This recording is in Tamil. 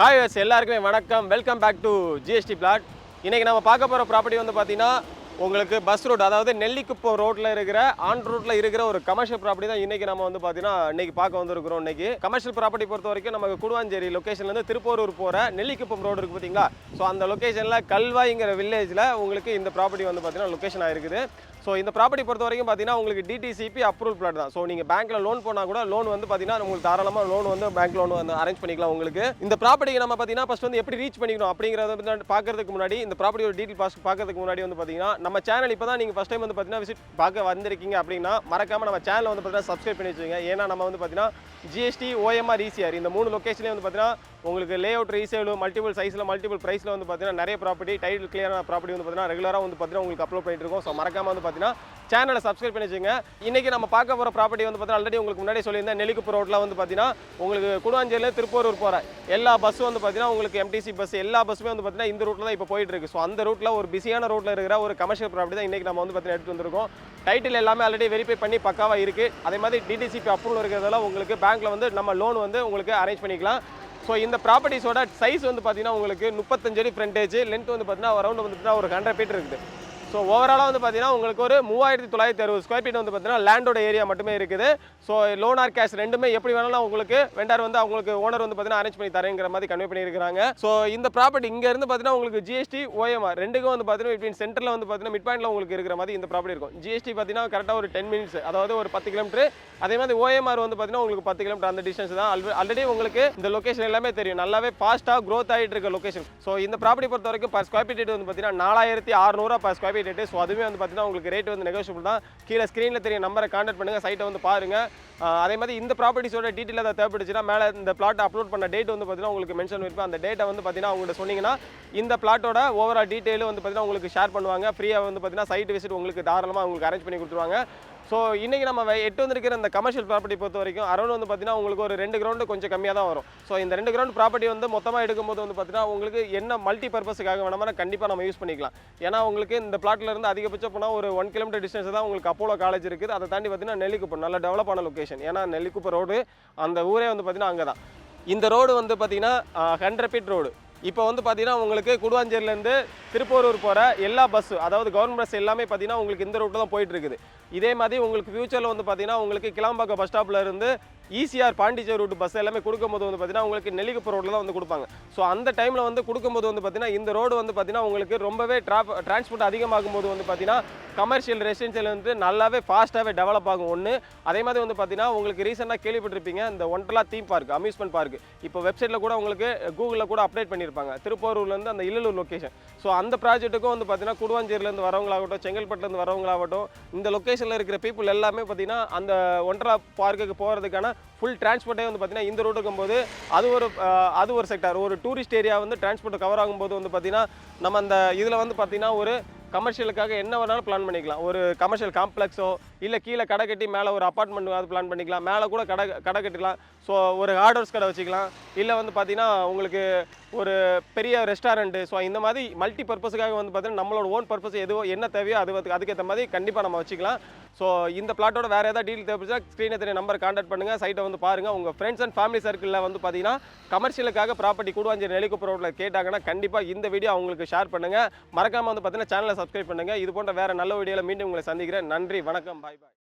ஹாய் எஸ் எல்லாருக்குமே வணக்கம். Welcome back to GST plot இன்றைக்கி நம்ம பார்க்க போகிற ப்ராப்பர்ட்டி வந்து பார்த்தீங்கன்னா உங்களுக்கு பஸ் ரோடு அதாவது நெல்லிக்குப்பம் ரோட்டில் இருக்கிற ஆன் ரோட்டில் இருக்கிற ஒரு கமர்ஷியல் ப்ராப்பர்ட்டி தான் இன்றைக்கி நம்ம வந்து பார்த்தீங்கன்னா இன்றைக்கி பார்க்க வந்திருக்கிறோம் இன்னைக்கு. கமர்ஷியல் ப்ராப்பர்ட்டி பொறுத்த வரைக்கும் நமக்கு குடுவாஞ்சேரி லொக்கேஷன்லேருந்து திருப்பூரூர் போகிற நெல்லிக்குப்பம் ரோடு இருக்குது பார்த்தீங்களா? ஸோ அந்த லொக்கேஷனில் கல்வாய்ங்கிற வில்லேஜில் உங்களுக்கு இந்த ப்ராப்பர்ட்டி வந்து பார்த்தீங்கன்னா லொக்கேஷன் ஆகிருக்குது ஸோ இந்த ப்ராப்பர்ட்டி பொறுத்த வரைக்கும் பார்த்தீங்கன்னா உங்களுக்கு டிடிசிபி அப்ரூவல் பிளாட் தான். ஸோ நீங்கள் பேங்க்கில் லோன் போனால் கூட லோன் வந்து பார்த்தீங்கன்னா உங்களுக்கு தாராளமாக லோன் வந்து பேங்க் லோன் வந்து அரேஞ்ச் பண்ணிக்கலாம் உங்களுக்கு. இந்த ப்ராப்பர்ட்டிக்கு நம்ம பார்த்தீங்கன்னா ஃபஸ்ட் வந்து எப்படி ரீச் பண்ணிக்கணும் அப்படிங்கிறத வந்து பார்க்கறதுக்கு முன்னாடி இந்த ப்ராப்பர்ட்டியோட டீட்டெயில் பாஸ் பார்க்கறதுக்கு முன்னாடி வந்து பார்த்தீங்கன்னா நம்ம சேனல் இப்போ தான் நீங்கள் ஃபஸ்ட் டைம் வந்து பார்த்தீங்கன்னா விசிட் பார்க்க வந்திருக்கீங்க அப்படின்னா மறக்காமல் நம்ம சேனலை வந்து பார்த்தீங்கன்னா சப்ஸ்கிரைப் பண்ணி வச்சுங்க ஏன்னா நம்ம வந்து பார்த்தீங்கன்னா ஜிஎஸ்டி ஓஎம்ஆர் ஈசிஆர் இந்த மூணு லொக்கேஷனே வந்து பார்த்தீங்கன்னா உங்களுக்கு லே அவுட் ரீசேலு மல்டிபிள் சைஸில் மல்டிபிள் ப்ரைஸில் வந்து பார்த்தீங்கன்னா நிறைய ப்ராப்பர்ட்டி டைட்டில் கிளியரான ப்ராப்பர்ட்டி வந்து பார்த்தீங்கன்னா ரெகுலராக வந்து பார்த்தீங்கன்னா உங்களுக்கு அப்லோட் பண்ணிட்டு இருக்கோம். ஸோ மறக்காமல் வந்து பார்த்தீங்கன்னா சேனலை சப்ஸ்கிரைப் பண்ணி வச்சுங்க இன்றைக்கி நம்ம பார்க்க போகிற ப்ராப்பர்ட்டி வந்து பார்த்தீங்கன்னா ஆல்ரெடி உங்களுக்கு முன்னாடி சொல்லியிருந்தேன். நெல்லிக்குப்பு ரோட்டில் வந்து பார்த்தீங்கன்னா உங்களுக்கு குடுவாஞ்சேரியில் திருப்பூரூர் போகிற எல்லா பஸ்ஸும் வந்து பார்த்தீங்கன்னா உங்களுக்கு எம்டிசி பஸ் எல்லா பஸ்ஸுமே வந்து பார்த்தீங்கன்னா இந்த ரூட்டில் தான் இப்போ போயிட்டு இருக்கு. ஸோ அந்த ரூட்டில் ஒரு பிஸியான ரூட்டில் இருக்கிற ஒரு கமர்ஷியல் ப்ராப்பர்ட்டி தான் இன்றைக்கி நம்ம வந்து பார்த்தீங்கன்னா எடுத்து வந்திருக்கோம். டைட்டில் எல்லாமே ஆல்ரெடி வெரிஃபை பண்ணி பக்காவாக இருக்குது அதே மாதிரி டிடிசிபி அப்ரூவல் இருக்கிறதால உங்களுக்கு பேங்க்கில் வந்து நம்ம லோன் வந்து உங்களுக்கு அரேஞ்ச் பண்ணிக்கலாம். ஸோ இந்த ப்ராப்பர்ட்டிஸோட சைஸ் வந்து பார்த்தீங்கன்னா உங்களுக்கு முப்பத்தஞ்சு அடி ஃப்ரண்டேஜ் லென்த் வந்து பார்த்தீங்கன்னா அரௌண்ட் வந்து பார்த்தீங்கன்னா ஒரு ஹண்ட்ரட் ஃபீட் இருக்குது. ஸோ ஓவராலாக வந்து பார்த்தீங்கன்னா உங்களுக்கு ஒரு மூவாயிரத்தி தொள்ளாயிரத்தி அறுபது ஸ்கொயர் ஃபீட் வந்து பார்த்தீங்கன்னா லேண்டோட ஏரியா மட்டுமே இருக்குது. ஸோ லோன் ஆர் கேஷ் ரெண்டுமே எப்படி வேணாலும் உங்களுக்கு வெண்டார் வந்து அவங்களுக்கு ஓனர் வந்து பார்த்தீங்கன்னா அரேஞ்ச் பண்ணி தரேங்கிற மாதிரி கன்வே பண்ணியிருக்காங்க ஸோ இந்த ப்ராப்பர்ட்டி இங்கேருந்து பார்த்தீங்கன்னா உங்களுக்கு ஜிஎஸ்டி ஓஎம்ஆர் ரெண்டுக்கும் வந்து பார்த்தீங்கன்னா பிட்வீன் சென்டரில் வந்து பார்த்தீங்கன்னா மிட் பாயிண்ட்ல உங்களுக்கு இருக்கிற மாதிரி இந்த ப்ராப்பர்ட்டி இருக்கும். ஜிஎஸ்டி பார்த்தீங்கன்னா கரெக்டாக ஒரு டென் மினிட்ஸ் அதாவது ஒரு பத்து கிலோமீட்டர் அதே மாதிரி ஓஎம்ஆர் வந்து பார்த்தீங்கன்னா உங்களுக்கு பத்து கிலோமீட்டர் அந்த டிஸ்டன்ஸ் தான். ஆல்ரெடி உங்களுக்கு இந்த லொகேஷன் எல்லாமே தெரியும். நல்லாவே ஃபாஸ்ட்டாக க்ரோத் ஆகிட்டு இருக்க லொக்கேஷன் ஸோ இந்த ப்ராப்பர்ட்டி பொறுத்த வரைக்கும் பர் ஸ்கொயர் ஃபீட் வந்து பார்த்தீங்கன்னா நாலாயிரத்தி அறுநூறுவா பர் ஸ்கொயர் ஃபீட் ஸோ அதுவுமே வந்து பார்த்தீங்கன்னா உங்களுக்கு ரேட் வந்து நெகோஷியபிள் தான். கீழே ஸ்க்ரீனில் தெரிய நம்பரை கான்டாக்ட் பண்ணுங்கள் சைட்டை வந்து பாருங்கள் அதே மாதிரி இந்த ப்ராப்பர்ட்டிஸோட டீட்டெயில் ஏதாவது தேவைப்படுச்சுன்னா மேலே இந்த பிளாட் அப்லோட் பண்ண டேட் வந்து பார்த்தீங்கன்னா உங்களுக்கு மென்ஷன் இருப்பேன் அந்த டேட்டை வந்து பார்த்தீங்கன்னா அவங்கள்ட்ட சொன்னீங்கன்னா இந்த பிளாட்டோட ஓவரால் டீட்டெயிலும் வந்து பார்த்தீங்கன்னா உங்களுக்கு ஷேர் பண்ணுவாங்க. ஃப்ரீயாக வந்து பார்த்தீங்கன்னா சைட் விசிட் உங்களுக்கு தாராளமாக உங்களுக்கு அரேஞ்ச் பண்ணி கொடுத்துருவாங்க. ஸோ இன்றைக்கி நம்ம எட்டு வந்திருக்கிற இந்த கமர்ஷியல் ப்ராப்பர்ட்டி பொறுத்த வரைக்கும் அரௌண்ட் வந்து பார்த்தீங்கன்னா உங்களுக்கு ஒரு ரெண்டு கிரவுண்டு கொஞ்சம் கம்மியாக தான் வரும். ஸோ இந்த ரெண்டு கிரவுண்ட் ப்ராப்பர்ட்டி வந்து மொத்தமாக எடுக்கும்போது வந்து பார்த்தீங்கன்னா உங்களுக்கு என்ன மல்டி பர்பஸுக்காக வேணாமல் கண்டிப்பாக நம்ம யூஸ் பண்ணிக்கலாம். ஏன்னா உங்களுக்கு இந்த பிளாட்லேருந்து அதிகபட்சம் போனால் ஒரு ஒன் கிலோமீட்டர் டிஸ்டன்ஸ் தான் உங்களுக்கு அப்போலோ காலேஜ் இருக்குது. அதை தாண்டி பார்த்தீங்கன்னா நெல்லிக்குப்பம் நல்ல டெவலப் ஆன லொக்கேஷன் ஏன்னா நெல்லிக்குப்பம் ரோடு அந்த ஊரே வந்து பார்த்தீங்கன்னா அங்கே தான் இந்த ரோடு வந்து பார்த்தீங்கன்னா ஹண்ட்ரட் ஃபீட் ரோடு இப்போ வந்து பார்த்தீங்கன்னா உங்களுக்கு குடுவாஞ்சேரியிலேருந்து திருப்போரூர் போகிற எல்லா பஸ்ஸு அதாவது கவர்மெண்ட் பஸ் எல்லாமே பார்த்தீங்கன்னா உங்களுக்கு இந்த ரூட்டில் தான் போயிட்டு இருக்குது. இதே மாதிரி உங்களுக்கு ஃபியூச்சரில் வந்து பார்த்தீங்கன்னா உங்களுக்கு கிளாம்பாக்கம் பஸ் ஸ்டாப்பில் இருந்து ஈசிஆர் பாண்டிச்சேரி ரூட் பஸ் எல்லாமே கொடுக்கும்போது வந்து பார்த்தீங்கன்னா உங்களுக்கு நெல்லிக்குப்பம் ரோட்டில் தான் வந்து கொடுப்பாங்க. ஸோ அந்த டைமில் வந்து கொடுக்கும்போது வந்து பார்த்தீங்கன்னா இந்த ரோடு வந்து பார்த்தீங்கன்னா உங்களுக்கு ரொம்பவே ட்ராப் டிரான்ஸ்போர்ட் அதிகமாகும் போது வந்து பார்த்தீங்கன்னா கமர்ஷியல் ரெசிடென்ஷியல் வந்து நல்லாவே ஃபாஸ்ட்டாகவே டெவலப் ஆகும். ஒன்று அதே மாதிரி வந்து பார்த்தீங்கன்னா உங்களுக்கு ரீசெண்டாக கேள்விப்பட்டிருப்பீங்க இந்த Wonderla theme park amusement park இப்போ வெப்சைட்டில் கூட உங்களுக்கு கூகுளில் கூட அப்டேட் பண்ணியிருப்பாங்க. திருப்பூர்லேருந்து அந்த இல்லலூர் லொக்கேஷன் ஸோ அந்த ப்ராஜெக்ட்டுக்கும் வந்து பார்த்தீங்கன்னா குடுவாஞ்சேரியிலேருந்து வரவங்களாகட்டும் செங்கல்பட்டுலேருந்து வரவங்களாகட்டும் இந்த லொக்கேஷனில் இருக்கிற பீப்புள் எல்லாமே பார்த்தீங்கன்னா அந்த ஒன்றலா பார்க்குக்கு போகிறதுக்கான ஃபுல் டிரான்ஸ்போர்ட்டே வந்து பார்த்தீங்கன்னா இந்த ரோடு இருக்கும்போது அது ஒரு அது ஒரு செக்டார் ஒரு டூரிஸ்ட் ஏரியா வந்து டிரான்ஸ்போர்ட் கவர் ஆகும்போது வந்து பார்த்தீங்கன்னா நம்ம அந்த இதில் வந்து பார்த்தீங்கன்னா ஒரு கமர்ஷியலுக்காக என்ன வேணாலும் பிளான் பண்ணிக்கலாம். ஒரு கமர்ஷியல் காம்ப்ளெக்ஸோ இல்லை கீழே கடை கட்டி மேலே ஒரு அப்பார்ட்மெண்ட் அது பிளான் பண்ணிக்கலாம். மேலே கூட கடை கடை கட்டிக்கலாம். ஸோ ஒரு ஹார்ட்வேர்ஸ் கடை வச்சுக்கலாம். இல்லை வந்து பார்த்திங்கன்னா உங்களுக்கு ஒரு பெரிய ரெஸ்டாரண்ட்டு ஸோ இந்த மாதிரி மல்டி பர்பஸுக்காக வந்து பார்த்தீங்கன்னா நம்மளோட ஓன் பர்பஸ் எதுவோ என்ன தேவையோ அது அதுக்கேற்ற மாதிரி கண்டிப்பாக நம்ம வச்சுக்கலாம். ஸோ இந்த பிளாட்டோட வேறு ஏதாவது டீல் தேவைப்படுச்சா ஸ்க்ரீனை தெரிய நம்பர் கான்டாக்ட் பண்ணுங்கள் சைட்டை வந்து பாருங்கள் உங்கள் ஃப்ரெண்ட்ஸ் அண்ட் ஃபேமிலி சர்க்கிளில் வந்து பார்த்தீங்கன்னா கமர்ஷியலுக்காக ப்ராப்பர்ட்டி கூடுவாஞ்சேரி நெல்லிக்குப்ப ரோட்டில் கேட்டாங்கன்னா கண்டிப்பாக இந்த வீடியோ அவங்களுக்கு ஷேர் பண்ணுங்கள் மறக்காமல் வந்து பார்த்தீங்கன்னா சேனலை சப்ஸ்கிரைப் பண்ணுங்கள் இது போன்ற வேறு நல்ல வீடியோவில் மீண்டும் உங்களை சந்திக்கிறேன். நன்றி. வணக்கம். பாய் பாய்